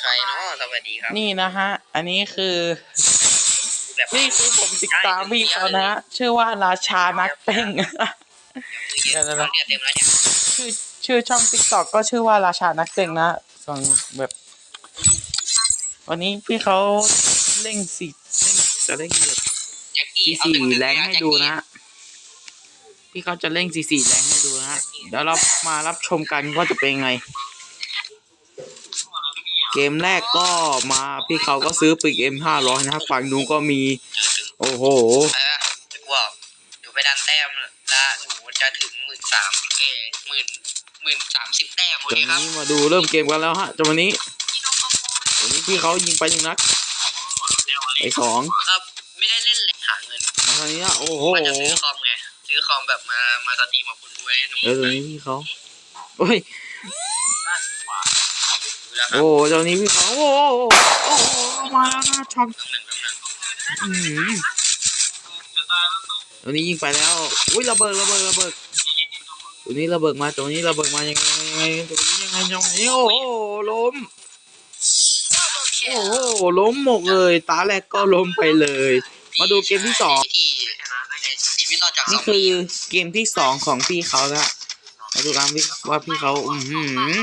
ใครเนาะสวัสดีครับนี่นะฮะ อันนี้คือแบบนี่คือผมติดตามพี่เขานะฮะชื่อว่าราชานักเต้งเดี๋ยวๆเนี่ยเต็มแล้วเนี่ยชื่อชื่อช่องติ๊กต็อกก็ชื่อว่าราชานักเต้งนะส่วนแบบ วันนี้พี่เขาเล่งสีเล่งจะเล่งแบบแจ็คกี้สีเอาสีตึๆแรงให้ดูนะ พี่เขาจะเล่งสีสีแรงให้ดูนะฮะเดี๋ยวเรามารับชมกันว่าจะเป็นไง เกมแรกก็มาพี่เขาก็ซื้อปีกเอ็มห้าร้อยนะครับฝั่งนู้นก็มี โอ้โหเออจะกว่าหนูไปดันแต้มแล้วหนูจะถึงหมื่นสามเอหมื่นหมื่นสามสิบแต้มโอตอเคนครับนี้มาดูเริ่มเกมกันแล้วฮะจังวันนี้วันนี้พี่เขายิงไปหนึ่งนัดไอ้สองครับไม่ได้เล่นเลยหาเงินมาทางนี้นะโอ้โหว่าจะซื้อคอมไงซื้อคอมแบบมามาสตรีมกับคุณด้วยให้หนูเออตรงนี้พี่เขาโอ้ย ดูแล้วครับโอ้โหตอนนี้พี่เขาโอ้โหโอ้โหมาแล้วนะช็อตน้ำหนึ่งน้ำหนึ่งอืมตอนนี้ยิงไปแล้วอุ้ยระเบิดระเบิดระเบิดตัวนี้ระเบิดมาตัวนี้ระเบิดมายังไงยังไงตัวนี้ยังไงยังไงโอ้โหล้มโอ้โหล้มหมกเลย ตาแรกก็ล้มไปเลย มาดูเกมที่สองที่ในชีวิตเราจากนี่คือเกมที่สองของพี่เขาละมาดูกันพี่ว่าพี่เขาอือหือ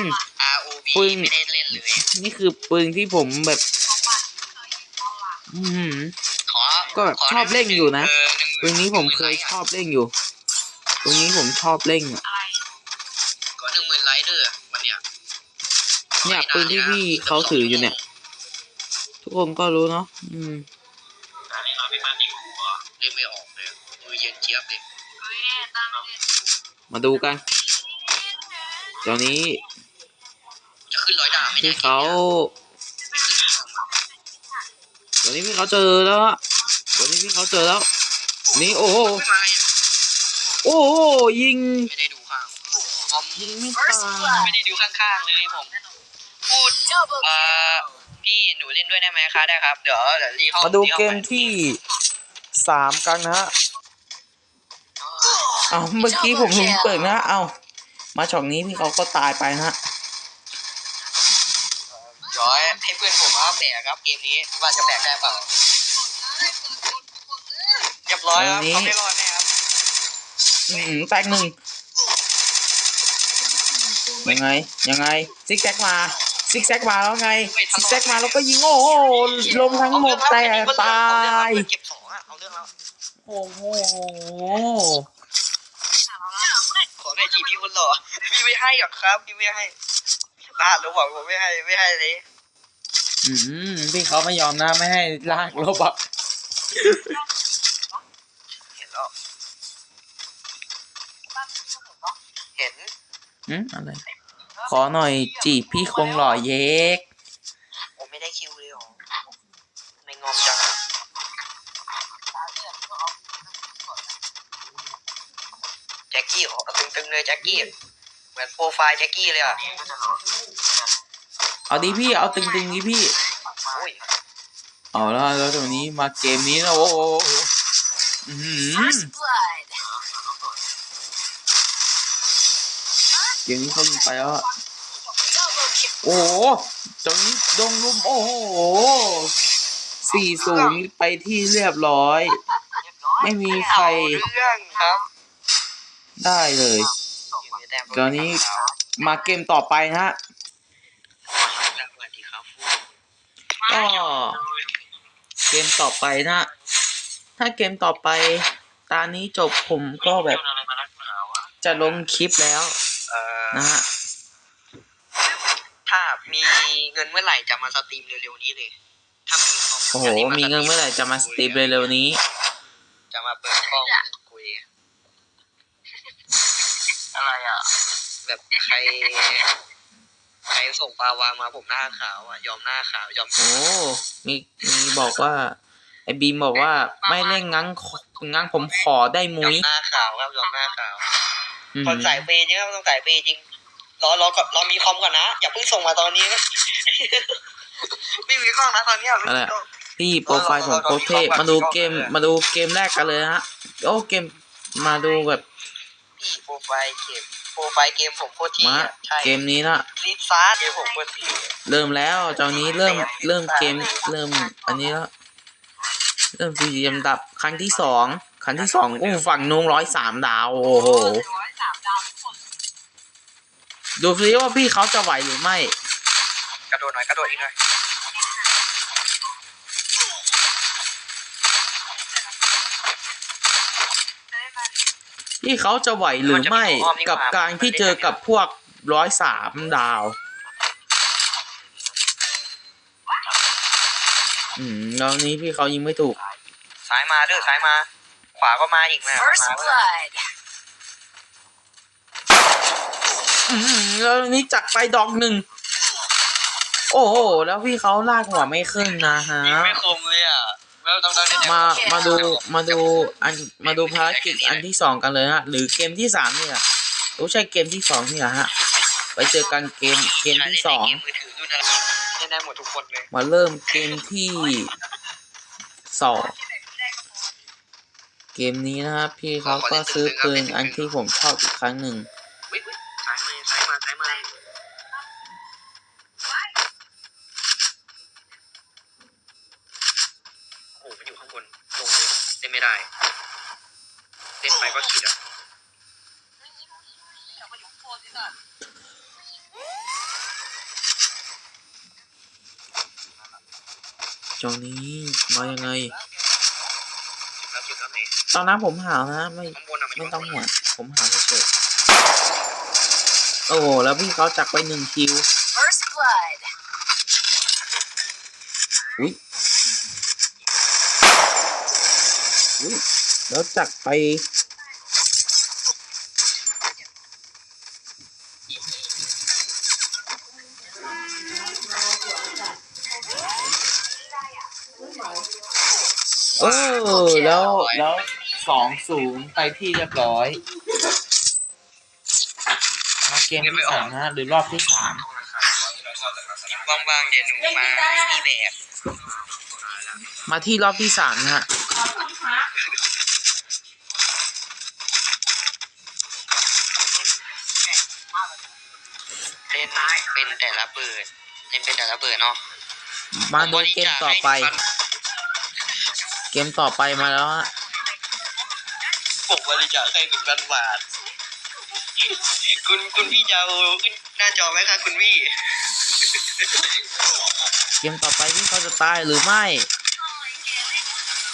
ROV ปืนไม่ได้เล่นเลยนี่คือปืนที่ผมแบบ อือหือขอก็แบบชอบเล่นอยู่นะเหงหปืนนี้ผมเคยชอบเล่นอยู่ปืนนี้ผมชอบเล่นอะขอหนึ่งหมื่นไลค์เด้อวันเนี้ยเนี่ยปืนที่พี่เขาถืออยู่เนี่ย ทุกคนก็รู้เนาะอืมเล่นไม่ออกเลยมือเย็นเจี๊ยบเลยมาดูกันตอนนี้จะ ขึ้นร้อยดาวไหมเนี่พี่ยเขาไม่ขึ้นหรอกตอนนี้พี่เขาเจอแล้วอะตอนนี้พี่เขาเจอแล้ว นี่โอ้โหไม่มาอะโอ้โหยิงไม่ได้ดูข้างผมยิงไม่ตายไม่ได้ดูข้างๆเลยผมพูดเอ่อพี่หนูเล่นด้วยได้ไหมคะได้ครับเดี๋ยวเดี๋ยวรีเข้ามาดูรีข้เกมที่สามกันนะฮะเอาเมื่อกี้ผมลืมเปิดนะเอามาช็อตนี้พี่เขาก็ตายไปนะฮะเดี๋ยว ให้เพื่อนผมมาแบกครับเกมนี้ว่าจะแบกได้เปล่าเรียบร้อยครับเขาไม่รอดแน่ครับอืมแตกหนึ่งยังไง ยังไงซิกแซกมาซิกแซกมาแล้วไงซิกแซกมาแล้วก็ยิงโอ้โหลมทั้งหมดแต่ตายเก็บสองอะเอาเรื่องแล้วโอ้โหขอได้ทีพี่คนหล่อพี่ไม่ให้หรอกครับพี่ไม่ให้ลาดรู้บอกผมไม่ให้ไม่ให้เลย อืมพี่เขาไม่ยอมนะไม่ให้ลากลบอะเห็นแล้วเห็นอืมอะไรขอหน่อยจีบพี่คงหล่อเย็กผมไม่ได้คิวเลยหรอไม่งอมจังแจ็คกี้เหรอตึงๆเลยแจ็คกี้เหมือนโปรไฟล์แจ็คกี้เลยอะ เอาดิพี่เอาตึงๆดิพี่โอ้ยเอาแล้วแล้วตรงนี้มาเกมนี้นะโอ้โหอื้อหือ First blood. เกมนี้เขายิงไปแล้วอะ Double kill. โอ้โหตรงนี้ดงลุมโอ้โหสี่ศูนย์ไปที่เรียบร้อย ไม่มีใครเอาเรื่องครับได้เลยตอนนี้มาเกมต่อไปนะฮะ สวัสดีครับ ก็เกมต่อไปนะ ถ้าเกมต่อไปตานี้จบผมก็แบบ จะลงคลิปแล้วเอ่อนะฮะถ้ามีเงินเมื่อไหร่จะมาสตรีมเร็วๆนี้เลยถ้ามีคอมโอ้โหมีเงินเมื่อไหร่จะมาสตรีมเร็วๆนี้ จะมาเปิดกล้องคุยอะไรอะ แบบใคร ใครส่งปลาวามาผมหน้าขาวอะยอมหน้าขาวยอมโอ้มีมีบอกว่า ไอ้บีมบอกว่าไม่เล่นงั้งงั้งผมขอได้ยมุ้อมยหน้าขาวครับยอมหน้าขาวอืมคนสายเปย์จริงครับต้องสายเปย์จริงรอรอก่อนรอมีคอมก่อนนะอย่าเพิ่งส่งมาตอนนี้นะไม่มีกล้องนะตอนเนี้ยไม่มีกล้องที่โปรไฟล์ของโคชเทพมาดูเกมมาดูเกมแรกกันเลยนะฮะโอ้เกมมาดูแบบพี่โปรไฟล์เก็บโป รรไฟล์เกมผมโคตรเที่มาอะใช่เกมนี้ละซีดซ่าเกมผมโคตรเที่เริ่มแล้วเจ้านี้เริ่มเริ่มเกมเริ่มอันนี้แล้วเริ่มสี่เหลี่ยมดับครั้งที่สองครั้งที่สองโอ้ฝั่งนุ้งร้อยสามดาวโอ้โหดูซิว่าพี่เขาจะไหวหรือไม่ กระโดดหน่อยกระโดดอีกหน่อย พี่เขาจะไหวหรือไม่กับการที่เจอกับพวกร้อยสามดาวอืมแล้วนี้พี่เขายิงไม่ถูก ซ้ายมาเด้อซ้ายมา ขวาก็มาอีกนะ First มาเว้ย blood. อืมแล้วนี้จักไปดอกหนึ่ง โอ้โห แล้วพี่เขาลากหัวไม่ขึ้นนะฮะยิงไม่คมเลยอะ มามาดูมาดูอันมาดูภารกิจอันที่สองกันเลยฮะ หรือเกมที่สามเนี่ยโอ้ใช่เกมที่สองนี่แหละฮะไปเจอกันเกมเกมที่สองเล่นในเกมมือถือรุ่นอะไรเล่นได้หมดทุกคนเลยมาเริ่มเกมที่สองเกมนี้นะครับพี่เขาก็ซื้อปืนอันที่ผมชอบอีกครั้งหนึ่ง วิวิซ้ายมาซ้ายมาซ้ายมาโอ้โหมันอยู่ข้างบนลงเลยเล่ นไม่ได้ เล่นไปก็ขิดอะจอนี้มายังไง แล้วจุดแล้วไหนตอนนั้นผมหาวนะไม่ข้างบนอะมันอยู่ไม่ต้องห่วงผมหาเฉยๆโอ้โหแล้วพี่เขาจักไปหนึ่งคิว First blood. อุ้ยอุ้ย แล้วจักไปเออแล้วแล้วสองศูนย์ไปที่เรียบร้อยมาเกมที่สามนะหรือรอบที่สามว่างๆเดี๋ยวหนูมาที่แบบมาที่รอบที่สามนะฮะ แต่ละเบิดเล่นเป็นแต่ละเบิดเนาะมาดูเกมต่อไป เกมต่อไปมาแล้วฮะผมบริจาคให้หนึ่งพันบาทคุณคุณพี่จะเอาขึ้นหน้าจอไหมคะคุณพี่ เกมต่อไปพี่เขาจะตายหรือไม่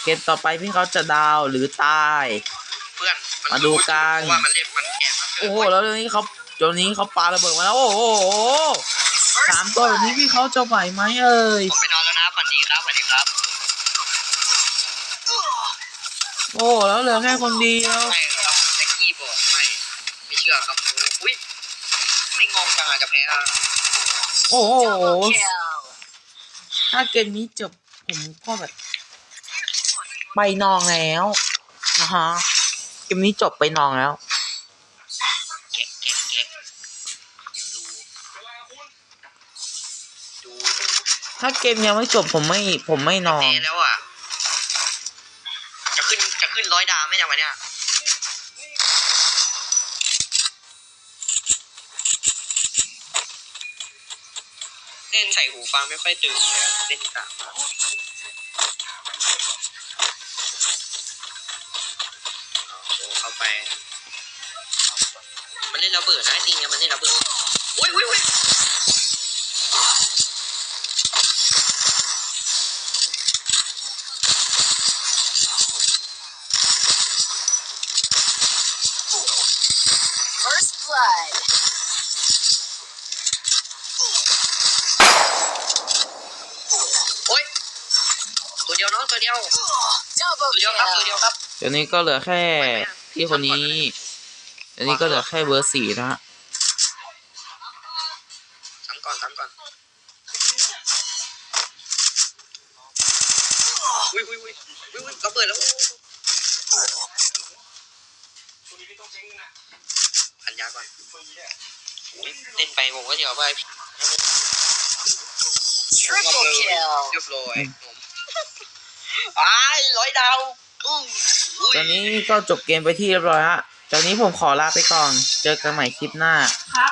เกมต่อไปพี่เขาจะดาวหรือตาย เพื่อนนมาดูกันเพราะว่ามันเล่นมันแกะมาเกิโอ้โหแล้วเรื่องนี้เขาเดี๋ยวนี้เขาปาระเบิดมาแล้วโอ้โห สามตัวแบบนี้พี่เขาจะไหวไหมเอ่ยผมไปนอนแล้วนะฝันดีครับสวัสดีครับ โอ้แล้วเหลือแค่คนเดียวไม่ครับแม็กกี้บอกไม่ไม่เชื่อครับหนูอุ้ยไม่งงจังอะจะแพ้อะโอ้โห Double kill. ถ้าเกมนี้จบผมก็แบบไปนองแล้วนะฮะเกมนี้จบไปนองแล้ว ถ้าเกมยังไม่จบผมไม่ผมไม่นอน แล้วอะ จะขึ้นจะขึ้นร้อยดาวไหมเนี่ยวันเนี้ยเล่นใส่หูฟังไม่ค่อยตื่นเลยเล่นกะเอาเข้าไป มันเล่นระเบิดนะจริงเนี่ยมันเล่นระเบิด อุ้ยอุ้ยอุ้ย First blood. โอ้ยตัวเดียวน้องตัวเดียว Double ตัวเดียวครับตัวเดียว kill. ครับเดี๋ยวนี้ก็เหลือแค่ที่คนนี้เดี๋ยวนี้ก็เหลือแค่เบอร์สี่นะฮะ ไปผมก็เดี๋ยวไป Triple kill. เรียบร้อยผมอ้ายร้อยดาวอุ้ยตอนนี้ก็จบเกมไปที่เรียบร้อยฮะตอนนี้ผมขอลาไปก่อน เจอกันใหม่คลิปหน้า ครับ